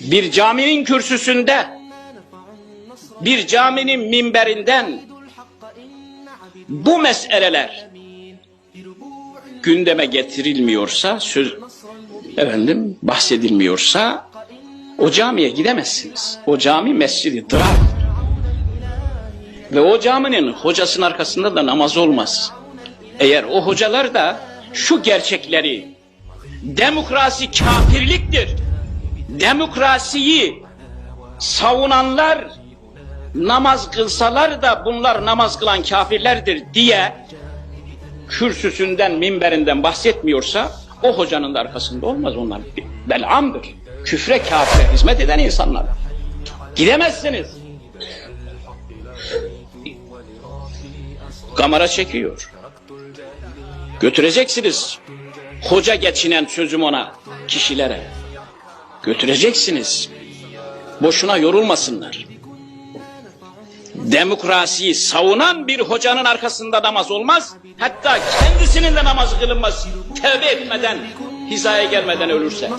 bir caminin kürsüsünde, bir caminin minberinden bu meseleler gündeme getirilmiyorsa, söz efendim bahsedilmiyorsa o camiye gidemezsiniz. O cami mescidi dırar. Ve o caminin hocasının arkasında da namaz olmaz. Eğer o hocalar da şu gerçekleri demokrasi kafirliktir. Demokrasiyi savunanlar namaz kılsalar da bunlar namaz kılan kafirlerdir diye kürsüsünden, minberinden bahsetmiyorsa o hocanın da arkasında olmaz onlar. Belamdır. Küfre, kafire hizmet eden insanlar. Gidemezsiniz. Kamera çekiyor. Götüreceksiniz. Hoca geçinen sözüm ona, kişilere. Götüreceksiniz. Boşuna yorulmasınlar. Demokrasiyi savunan bir hocanın arkasında namaz olmaz. Hatta kendisinin de namazı kılınmaz. Tevbe etmeden, hizaya gelmeden ölürse.